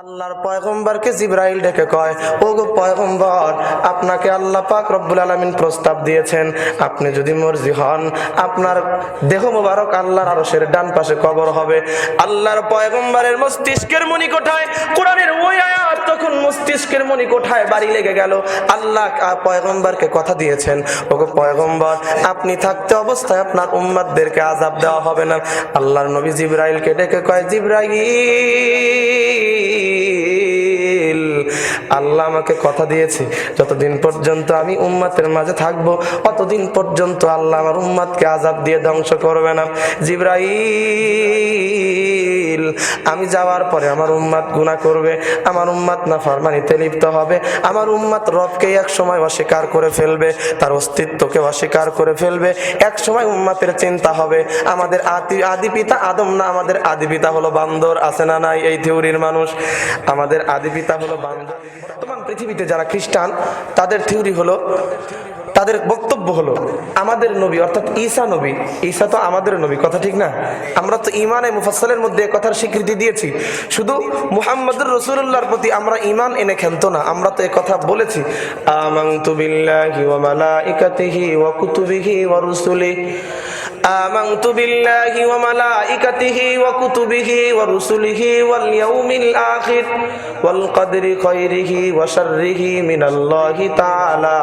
আল্লাহর পয়গম্বরকে জিব্রাইল ডেকে কয় ও গো পয়গম্বর, আপনাকে আল্লাহ পাক রব্বুল আলামিন প্রস্তাব দিয়েছেন। আপনি যদি মর্জি হন, আপনার দেহ মোবারক আল্লাহর আরশের ডান পাশে কবর হবে। আল্লাহর পয়গম্বরের মস্তিষ্কের মণিকোঠায়, কোরআনের ওই আয়াত তখন মস্তিষ্কের মণিকোঠায় বাড়ি লেগে গেল। আল্লাহ পয়গম্বরকে কথা দিয়েছেন ও গো পয়গম্বর, আপনি থাকতে অবস্থায় আপনার উম্মাদদেরকে আজাব দেওয়া হবে না। আল্লাহর নবী জিব্রাইলকে ডেকে কয়, জিব্রাইল আল্লাহ আমাকে কথা দিয়েছে, যতদিন পর্যন্ত আমি উম্মাতের মাঝে থাকব, অতদিন পর্যন্ত আল্লাহ আমার উম্মাদকে আজাব দিয়ে ধ্বংস করবে না। জিব্রাইল, আমি যাওয়ার পরে আমার উম্মাদ গুণা করবে, আমার উম্মাদ না ফরমানিতে লিপ্ত হবে, আমার উম্মাদ রবকে এক সময় অস্বীকার করে ফেলবে, তার অস্তিত্বকে অস্বীকার করে ফেলবে, এক সময় উম্মাতের চিন্তা হবে, আমাদের আদি আদি পিতা আদম না, আমাদের আদি পিতা হলো বান্দর, আছে না নাই এই থিওরির মানুষ? আমাদের আদি পিতা হলো বান্দর। বর্তমান পৃথিবীতে যারা খ্রিস্টান, তাদের থিওরি হলো, তাদের বক্তব্য হলো, আমাদের নবী, অর্থাৎ ঈসা নবী, ঈসা তো আমাদের নবী, কথা ঠিক না? আমরা তো ইমানে মুফাসসালের মধ্যে কথার স্বীকৃতি দিয়েছি। শুধু মুহাম্মদুর রসুল্লাহর প্রতি আমরা ইমান এনে খেলতো না, আমরা তো এ কথা বলেছি। আমানতু বিল্লাহি ওয়া মালাইকাতিহি ওয়া কুতুবিহি ওয়া রুসুলিহি। آمنت بالله وملائكته وكتبه ورسله واليوم الآخر والقدر خيره وشره من الله تعالى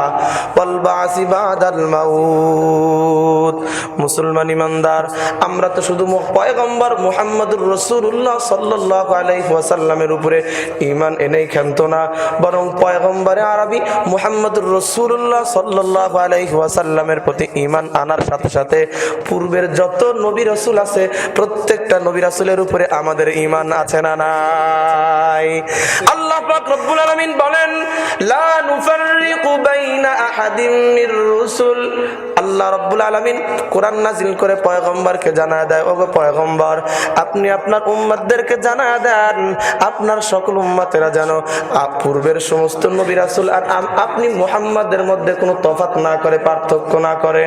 والبعث بعد الموت মুসলমান ইমানদার আমরা তো শুধু মু- পয়গম্বর মুহাম্মদুর রসুল্লাহ সাল্লাহ আলাইহি ওয়াসাল্লামের উপরে ইমান এনেই খেলত না বরং পয়গম্বরে আরবি মুহাম্মদুর রসুল্লাহ সাল্লাহ আলাইহি ওয়াসাল্লামের প্রতি ইমান আনার সাথে সাথে পূর্বের যত নবী রসুল আছে, প্রত্যেকটা নবী রাসুলের উপরে আমাদের ইমান আছে না নাই? আল্লাহ রব্বুল বলেন, লা আল্লাহ রব্বুল আলামিন কোরআন নাজিল করে পয়গম্বরকে জানা দেয়, ওগো পয়গম্বর, আপনি আপনার উম্মতদেরকে জানায় দেন, আপনার সকল উম্মাতেরা যেন পূর্বের সমস্ত নবী রাসূল আর আপনি মুহাম্মাদের মধ্যে কোনো তফাৎ না করে, পার্থক্য না করে,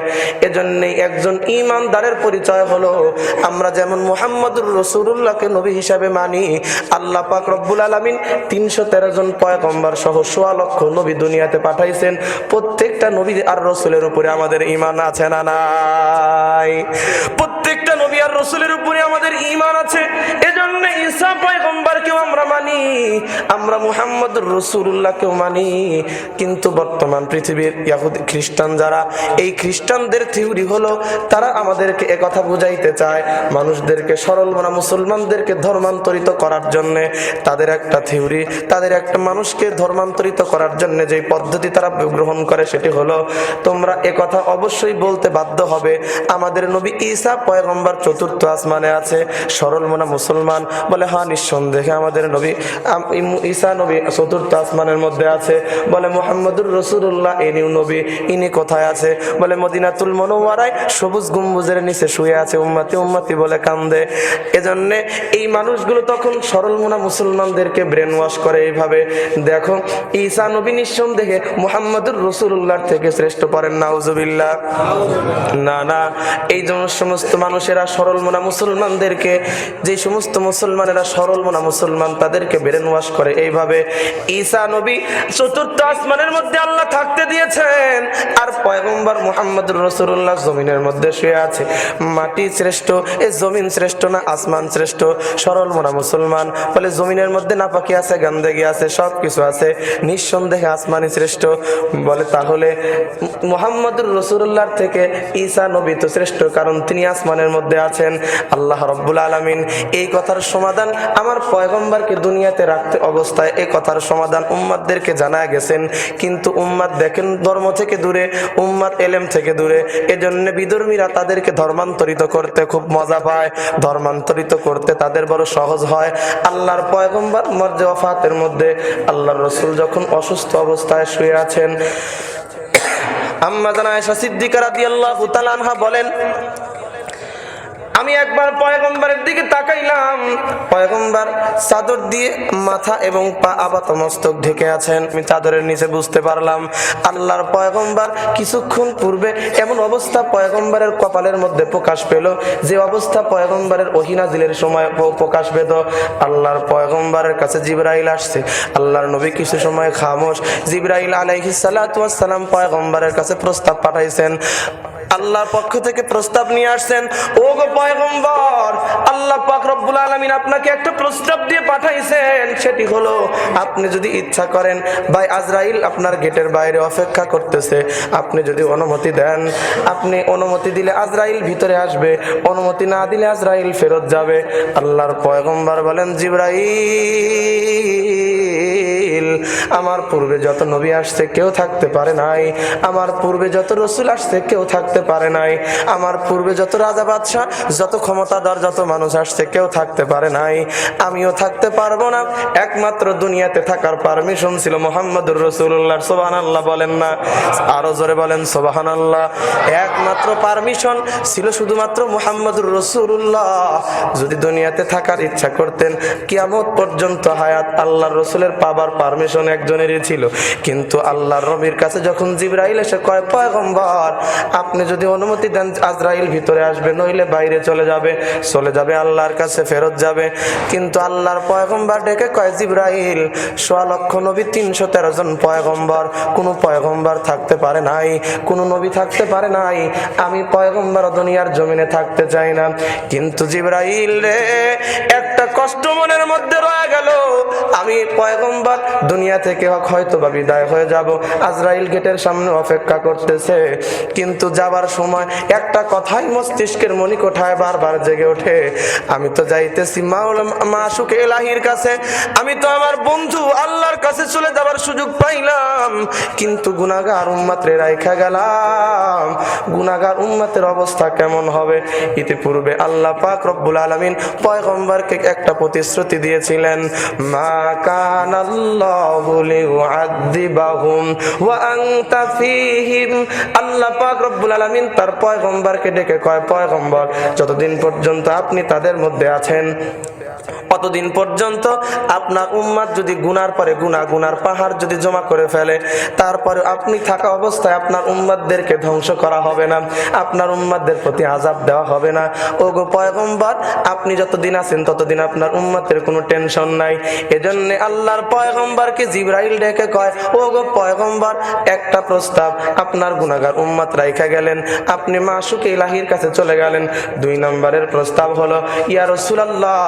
এজন্যই একজন ইমানদারের পরিচয় হলো, আমরা যেমন মুহাম্মদুর রসুল্লাহকে নবী হিসাবে মানি, আল্লাহ পাক রব্বুল আলামিন তিনশো তেরো জন পয়গম্বর সহ সোয়া লক্ষ নবী দুনিয়াতে পাঠাইছেন, প্রত্যেকটা নবী আর রসুলের উপরে আমাদের ইমান আছে না নাই? প্রত্যেকটা নবী আর রসুলের উপরে আমাদের ইমান আছে। এজন্য ঈসা পয়গম্বরকেও আমরা মানি, আমরা মুহাম্মদ রসুল্লাহকেও মানি। কিন্তু বর্তমান পৃথিবীর ইয়াহুদি খ্রিস্টান যারা, এই খ্রিস্টানদের থিওরি হলো, তারা আমাদেরকে একথা বুঝাইতে চায়, মানুষদেরকে সরল মানা মুসলমানদেরকে ধর্মান্তরিত করার জন্য। তাদের একটা থিওরি, তাদের একটা মানুষকে ধর্মান্তরিত করার জন্য যে পদ্ধতি তারা গ্রহণ করে সেটি হলো, তোমরা একথা অবশ্যই বলতে বাধ্য হবে। আমাদের নবী ঈসা পয়গম্বর চতুর্থ আসমানে আছে। সরল মনা মুসলমান বলে হ্যাঁ নিঃসন্দেহে আমাদের নবী ঈসা নবী চতুর্থ আসমানের মধ্যে আছে। বলে, মোহাম্মদুর রসুল্লাহ ইনিও নবী, ইনি কোথায় আছে? বলে, মদিনাতুল মনোয়ারায় সবুজ গুম্বুজের নিচে শুয়ে আছে, উম্মাতি উম্মাতি বলে কান্দে। এজন্যে এই মানুষগুলো তখন সরল মোনা মুসলমানদেরকে ব্রেন ওয়াশ করে এইভাবে। দেখো, ঈসা নবী নিঃসন্দেহে মোহাম্মদুর রসুল্লাহর থেকে শ্রেষ্ঠ পড়েন নাউজুবিল্লাহ। না না, এই জন্য সমস্ত মানুষেরা সরল মোনা মুসলমানদেরকে, যে সমস্ত মুসলমানেরা সরল মোনা মুসলমান, তাদেরকে ব্রেন ওয়াশ করে। এইভাবে ঈসা নবী চতুর্থ আসমানের মধ্যে আল্লাহ থাকতে দিয়েছেন, আর পয়গম্বর মোহাম্মদুর রসুল্লাহ জমিনের মধ্যে শুয়ে আছে। মাটি শ্রেষ্ঠ, এ জমিন শ্রেষ্ঠ না আসমান শ্রেষ্ঠ? সরল মোনা মুসলমান, বলে জমিনের মধ্যে নাপাকি আছে গান্দেগি আছে সব কিছু আছে, নিঃসন্দেহে আসমানই শ্রেষ্ঠ। বলে তাহলে মোহাম্মদুর রসুল্লাহর থেকে ঈসা নবী তো শ্রেষ্ঠ, কারণ তিনি আসমানের মধ্যে আছেন। আল্লাহ রব্বুল আলমিন এই কথার সমাধান আমার পয়গম্বরকে দুনিয়াতে রাখতে অবস্থায় এই কথার সমাধান উম্মাদদেরকে জানা গেছেন। কিন্তু উম্মাদ দেখেন ধর্ম থেকে দূরে, উম্মাদ এলেম থেকে দূরে। এজন্য বিধর্মীরা তাদেরকে ধর্মান্তরিত করতে খুব মজা পায়। ধর্মান্তরিত করতে তাদের বড় সহজ হয়। আল্লাহর পয়গম্বর মর্যে অফাতের মধ্যে আল্লাহর রসুল যখন অসুস্থ অবস্থায় শুয়ে আছেন আম্মা জানা আয়েশা সিদ্দিকা রাদিয়াল্লাহু তাআলা আনহা বলেন আমি একবার পয়গম্বরের দিকে তাকাইলাম। পয়গম্বর চাদর দিয়ে মাথা এবং পা আপাত মস্তক ঢেকে আছেন। আমি চাদরের নিচে বুঝতে পারলাম, আল্লাহর পয়গম্বর কিছুক্ষণ পূর্বে এমন অবস্থা পয়গম্বরের কপালের মধ্যে প্রকাশ পেল যে অবস্থা পয়গম্বরের ওহিনাজিলের সময় প্রকাশ পেত। আল্লাহর পয়গম্বরের কাছে জিব্রাইল আসছে। আল্লাহর নবী কিছু সময় খামোশ। জিব্রাইল আলাইহিস সালাম পয়গম্বরের কাছে প্রস্তাব পাঠাইছেন। আল্লাহর পক্ষ থেকে প্রস্তাব নিয়ে আসছেন ও গো পয়গম্বর, আল্লাহ পাক রব্বুল আলামিন আপনাকে একটা প্রস্তাব দিয়ে পাঠাইছেন, সেটি হলো, আপনি যদি ইচ্ছা করেন, ভাই আজরাইল আপনার গেটের বাইরে অপেক্ষা করতেছে, আপনি যদি অনুমতি দেন, আপনি অনুমতি দিলে আজরাইল ভিতরে আসবে, অনুমতি না দিলে আজরাইল ফেরত যাবে। আল্লাহর পয়গম্বর বলেন, জিব্রাইল আমার পূর্বে যত নবী আসছে, কেউ থাকতে পারে নাই। আমার পূর্বে যত রসুল আসছে, কেউ থাকতে পারে নাই। আমার পূর্বে যত রাজা বাদশাহ, যত ক্ষমতাধর, যত মানুষ আসছে, কেউ থাকতে পারে নাই। আমিও থাকতে পারব না। একমাত্র দুনিয়াতে থাকার পারমিশন ছিল মোহাম্মদুর রসুল্লাহ সোবাহান আল্লাহ বলেন না। আরও জোরে বলেন সোবাহান আল্লাহ একমাত্র পারমিশন ছিল শুধুমাত্র মোহাম্মদুর রসুল্লাহ যদি দুনিয়াতে থাকার ইচ্ছা করতেন, কিয়ামত পর্যন্ত হায়াত আল্লাহর রসুলের পাবার পারমিশন একজনেরই ছিল। কিন্তু আল্লাহর রবির কাছে যখন জিব্রাইল এসে কয়, পয়গম্বর, আপনি যদি অনুমতি দেন, আজরাইল ভিতরে আসবে, নইলে বাইরে চলে যাবে চলে যাবে, আল্লাহর কাছে ফেরত যাবে। কিন্তু আল্লাহর পয়গম্বর ডেকে কয়, জিব্রাইল, সোয়া লক্ষ নবী, তিনশো তেরো জন পয়গম্বর। কোন পয়গম্বর থাকতে পারে নাই, কোন নবী থাকতে পারে নাই। আমি পয়গম্বর দুনিয়ার জমিনে থাকতে চাই না। কিন্তু জিব্রাইল রে, একটা কষ্ট মনের মধ্যে রয়ে গেল। আমি পয়গম্বর দুনিয়া থেকে হয়তো বা বিদায় হয়ে যাব। আজরাইল গেটের সামনে অপেক্ষা করতেছে। কিন্তু যাবার সময় একটা কথাই মস্তিষ্কের মণিকোঠায় বারবার জেগে ওঠে। আমি তো যাইতেছি মাসুক এলাহির কাছে। আমি তো আমার বন্ধু আল্লাহর কাছে চলে যাবার সুযোগ পাইলাম। কিন্তু গুনাগার উম্মাত্রে রাইখা গেলাম। গুনাগার উম্মাতের অবস্থা কেমন হবে? ইতিপূর্বে আল্লাহ পাক রব্বুল আলামিন পয়গম্বরকে একটা প্রতিশ্রুতি দিয়েছিলেন, মা কানাল্লাহু তার ডেকে কয় যতদিন পর্যন্ত আপনি তাদের মধ্যে আছেন, অতদিন পর্যন্ত আপনার উম্মাদ যদি গুনার পরে গুনা, গুনার পাহাড় যদি জমা করে ফেলে, তারপরে আপনি থাকা অবস্থায় আপনার উম্মাদদেরকে ধ্বংস করা হবে না, আপনার উম্মাদদের প্রতি আজাব দেওয়া হবে না। ও গো পয়গম্বর, আপনি যতদিন আছেন, ততদিন আপনার উম্মাদের কোনো টেনশন নাই। এজন্য আল্লাহর পয়গম্বরকে জিব্রাইল ডেকে কয় ও গো পয়গম্বর, একটা প্রস্তাব। আপনার গুনাগার উম্মাদ রাইখা গেলেন। আপনি মাসুক ইলাহির কাছে চলে গেলেন। দুই নম্বরের প্রস্তাব হলো, ইয়া রাসূলুল্লাহ,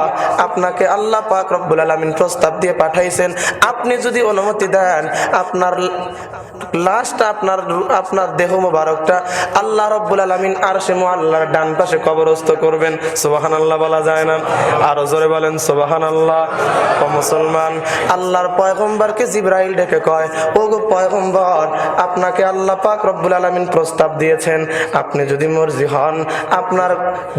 আপনাকে আল্লাহ পাক রব্বুল আলামিন প্রস্তাব দিয়ে পাঠাইছেন। আপনি যদি অনুমতি দেন, আপনার লাস্ট আপনার আপনার দেহ মোবারকটা আল্লাহ রব্বুল আলামিন আর সে আল্লাহর ডান পাশে কবরস্থ করবেন। সুবহানাল্লাহ বলা যায় না। আরও জোরে বলেন, সুবহানাল্লাহ। ও মুসলমান, আল্লাহর পয়গম্বরকে জিব্রাইল ডেকে কয় ও গো পয়গম্বর, আপনাকে আল্লাহ পাক রব্বুল আলামিন প্রস্তাব দিয়েছেন। আপনি যদি মর্জি হন, আপনার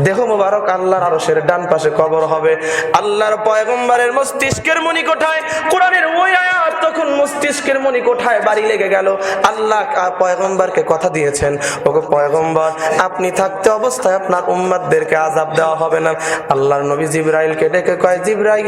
দেহ মোবারক আল্লাহর আরশের ডান পাশে কবর হবে। আল্লাহর পয়গম্বরের মস্তিষ্কের মণিকোঠায় কোরআনের ওই আয়াত তখন মস্তিষ্কের মণিকোঠায় বাড়ি লেগে গেল। আল্লাহ পয়গম্বরকে কথা দিয়েছেন, ওগো পয়গম্বর, আপনি থাকতে অবস্থায় আপনার উম্মাদদেরকে আজাব দেওয়া হবে না। আল্লাহর নবী জিব্রাইলকে ডেকে কয়, জিব্রাইল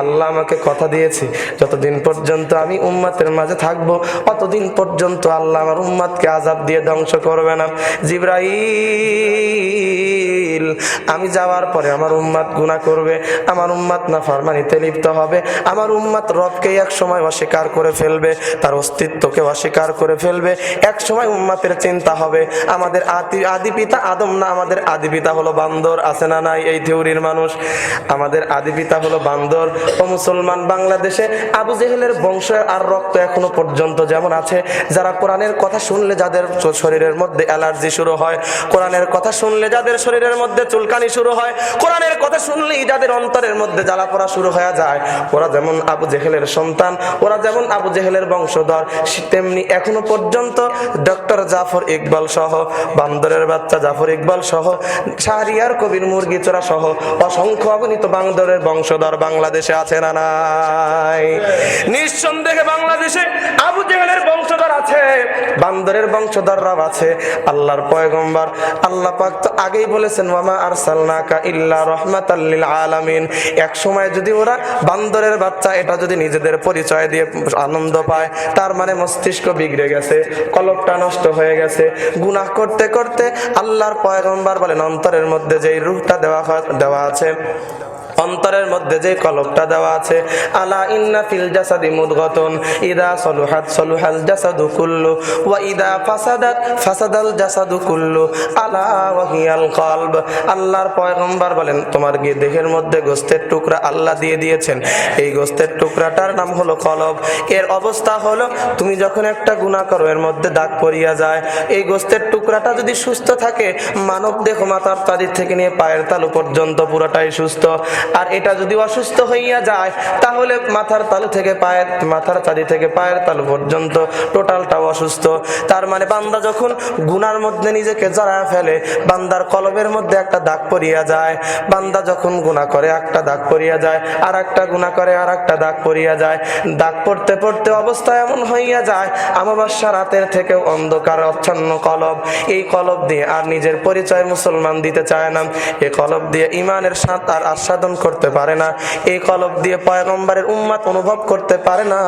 আল্লাহ আমাকে কথা দিয়েছে, যতদিন পর্যন্ত আমি উম্মাতের মাঝে থাকব, অতদিন পর্যন্ত আল্লাহ আমার উম্মাদকে আজাব দিয়ে ধ্বংস করবে না। জিব্রাইল, আমি যাওয়ার পরে আমার উম্মাদ গুনাহ করবে, আমার উম্মাদ না ফারমানিতে লিপ্ত হবে, আমার উম্মাদ রবকে এক সময় অস্বীকার করে ফেলবে, তার অস্তিত্বকে অস্বীকার করে ফেলবে, এক সময় উম্মাতের চিন্তা হবে, আমাদের আদি আদি পিতা আদম না, আমাদের আদি পিতা হলো বান্দর, আছে না নাই এই থিওরির মানুষ? আমাদের আদি পিতা হলো বান্দর ও মুসলমান বাংলাদেশে আবু জেহেলের বংশ আর রক্ত এখনও পর্যন্ত যেমন আছে, যারা কোরআনের কথা শুনলে যাদের শরীরের মধ্যে অ্যালার্জি শুরু হয়, কোরআনের কথা শুনলে যাদের শরীরের মধ্যে চুলকানি শুরু হয়, কোরআনের কথা শুনলেই যাদের অন্তরের মধ্যে জ্বালা পড়া শুরু হয়ে যায়। ওরা যেমন আবু জেহেলের সন্তান, ওরা যেমন আবু জেহেলের বংশধর তেমনি এখনও পর্যন্ত ডক্টর জাফর ইকবাল সহ, বান্দরের বাচ্চা জাফর ইকবাল সহ, শাহরিয়ার কবির মুরগি চোরা সহ, অসংখ্য অগণিত বান্দরের বংশধর বাংলাদেশে আছে না নাই? নিঃসন্দেহে বাংলাদেশে আবু জেহেলের বংশধর আছে, বান্দরের বংশধররাও আছে। আল্লাহর পয়গম্বর, আল্লাহ পাক তো আগেই বলেছেন মামা আরসালনাকা ইল্লা রাহমাতাল লিল আলামিন। এক সময় যদি ওরা বান্দরের বাচ্চা, এটা যদি নিজেদের পরিচয় দিয়ে আনন্দ পায়, তার মানে মস্তিষ্ক বিগড়ে গেছে, কলপটা নষ্ট হয়ে গেছে। গুনাহ করতে করতে আল্লাহর পয়গম্বর বলেন, অন্তরের মধ্যে যেই রূহটা দেওয়া দেওয়া আছে অন্তরের মধ্যে যে কলবটা দেওয়া আছে, আলা ইন্না ফিল জাসাদি মুদগাতুন, ইদা সলুহাত সলুহাল জাসাদু কুল্লু, ওয়া ইদা ফাসাদাত ফাসাদাল জাসাদু কুল্লু, আলা ওয়াহিয়াল কলব। আল্লাহর পয়গম্বর বলেন, তোমার গিয়ে দেহের মধ্যে গোস্তের টুকরা আল্লাহ দিয়ে দিয়েছেন। এই গোস্তের টুকরাটার নাম হলো কলব। এর অবস্থা হলো, তুমি যখন একটা গুনাহ করো, এর মধ্যে দাগ পড়িয়া যায়। এই গোস্তের টুকরাটা যদি সুস্থ থাকে, মানব দেহ মাথার তাদির থেকে নিয়ে পায়ের তালু পর্যন্ত পুরোটাই সুস্থ। আর এটা যদি অসুস্থ হইয়া যায়, তাহলে মাথার তালু থেকে পায়ের, মাথার তালি থেকে পায়ের তালু পর্যন্ত টোটালটাও অসুস্থ। তার মানে বান্দা যখন গুনার মধ্যে নিজেকে জড়ায় ফেলে, বান্দার কলবের মধ্যে একটা দাগ পড়িয়া যায়। বান্দা যখন গুনাহ করে, একটা দাগ পড়িয়া যায় আর একটা গুনাহ করে আর একটা দাগ পড়িয়া যায়। দাগ পড়তে পড়তে অবস্থা এমন হইয়া যায় আমাবাসা রাতের থেকেও অন্ধকার, অচ্ছন্ন কলব। এই কলব দিয়ে আর নিজের পরিচয় মুসলমান দিতে চায় না। এ কলব দিয়ে ইমানের সাঁত আর আস্বাদন করতে পারে না, এই কলব দিয়ে পয়গম্বরের উম্মাত অনুভব করতে পারে না,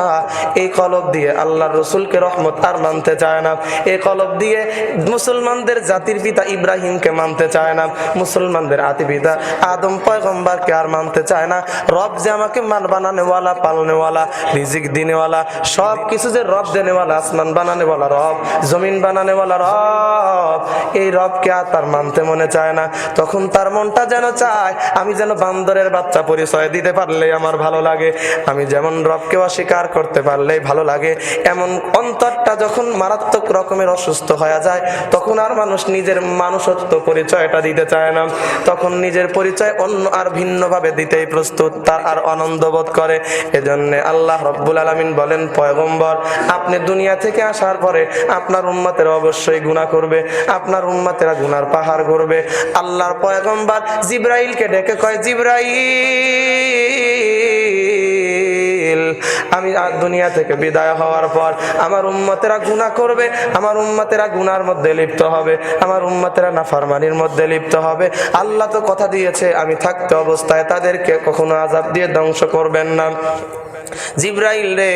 এই কলব দিয়ে আল্লাহর রসুলকে রহমত আর মানতে চায় না, এই কলব দিয়ে মুসলমানদের জাতির পিতা ইব্রাহিমকে মানতে চায় না, মুসলমানদের আতি পিতা আদম পয়গম্বরকে আর মানতে চায় না, রব যে আমাকে মান বানানেওয়ালা, পালনেওয়ালা, রিজিক দিনেওয়ালা সব কিছু যে রব দেনেওয়ালা, আসমান বানানেওয়ালা রব, জমিন বানানেওয়ালা রব, এই রবকে আর তার মানতে মনে চায় না, তখন তার মনটা যেন চায়, আমি যেন বান্দরের বাচ্চা পরিচয় দিতে পারলেই আমার ভালো লাগে। আমি যেমন রবকে অস্বীকার করতে পারলেই ভালো লাগে। এমন অন্তরটা যখন মারাত্মক রকমের অসুস্থ হয়ে যায়, তখন আর মানুষ নিজের মানুষত্ব পরিচয়টা দিতে চায় না। তখন নিজের পরিচয় অন্য আর ভিন্নভাবে দিতেই প্রস্তুত, তার আর আনন্দ বোধ করে। এজন্য আল্লাহ রব্বুল আলমিন বলেন, পয়গম্বর, আপনি দুনিয়া থেকে আসার পরে আপনার উম্মাতের অবশ্যই গুনাহ করবে। আপনার উম্মাতেরা গুনার পাহাড় করবে আল্লাহর পয়গম্বর জিব্রাইলকে ডেকে কয়, জিব্রাইল আমি দুনিয়া থেকে বিদায় হওয়ার পর আমার উম্মতেরা গুণা করবে, আমার উম্মতেরা গুনার মধ্যে লিপ্ত হবে, আমার উম্মতেরা নাফারমানির মধ্যে লিপ্ত হবে। আল্লাহ তো কথা দিয়েছে, আমি থাকতে অবস্থায় তাদেরকে কখনো আজাব দিয়ে ধ্বংস করবেন না। জিব্রাইল রে,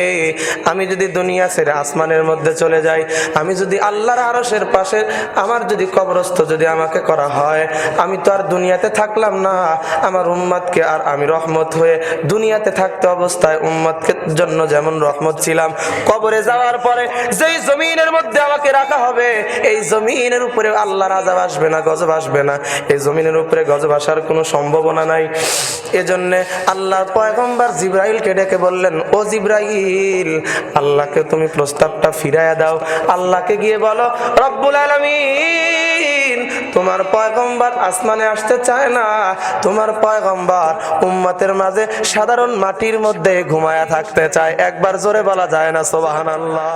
আমি যদি দুনিয়া ছেড়ে আসমানের মধ্যে চলে যাই, আমি যদি আল্লাহর আরশের পাশে, আমার যদি কবরস্থ যদি আমাকে করা হয়, আমি তো আর দুনিয়াতে থাকলাম না। আমার উম্মাদকে আর আমি রহমত হয়ে দুনিয়াতে থাকতে অবস্থায় উম্মাদকে জন্য যেমন রহমত ছিলাম। কবরে যাওয়ার পরে যেই জমিনের মধ্যে আমাকে রাখা হবে, এই জমিনের উপরে আল্লাহর আজাব আসবে না, গজব আসবে না। এই জমিনের উপরে গজব আসার কোনো সম্ভাবনা নাই। এজন্য আল্লাহর পয়গম্বর জিব্রাইলকে ডেকে বললেন ও জিব্রাইল, আল্লাহকে তুমি প্রস্তাবটা ফিরাইয়া দাও। আল্লাহকে গিয়ে বলো, রব্বুল আলমিন, তোমার পয়গম্বর আসমানে আসতে চায় না। তোমার পয়গম্বর উম্মতের মাঝে সাধারণ মাটির মধ্যে ঘুমায়া থাকতে চায়। একবার জোরে বলা যায় না সোবাহান আল্লাহ